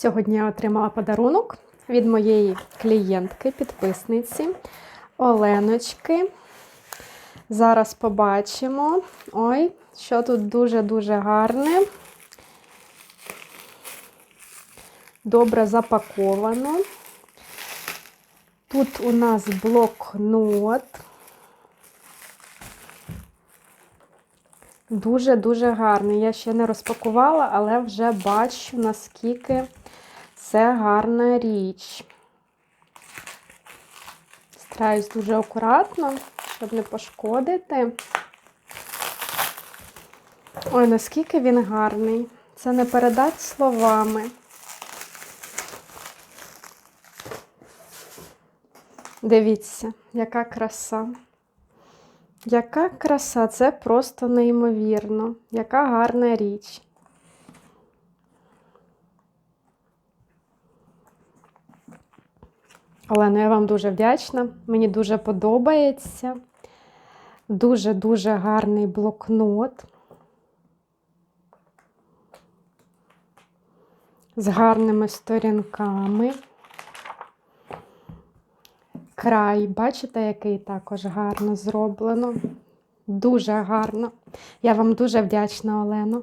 Сьогодні я отримала подарунок від моєї клієнтки, підписниці Оленочки. Зараз побачимо. Ой, що тут дуже-дуже гарне. Добре запаковано. Тут у нас блокнот. Дуже-дуже гарний. Я ще не розпакувала, але вже бачу, наскільки це гарна річ. Стараюсь дуже акуратно, щоб не пошкодити. Ой, наскільки він гарний. Це не передати словами. Дивіться, яка краса. Яка краса, це просто неймовірно. Яка гарна річ. Олена, я вам дуже вдячна. Мені дуже подобається. Дуже-дуже гарний блокнот. З гарними сторінками. Край, бачите, який також гарно зроблено. Дуже гарно. Я вам дуже вдячна, Олено.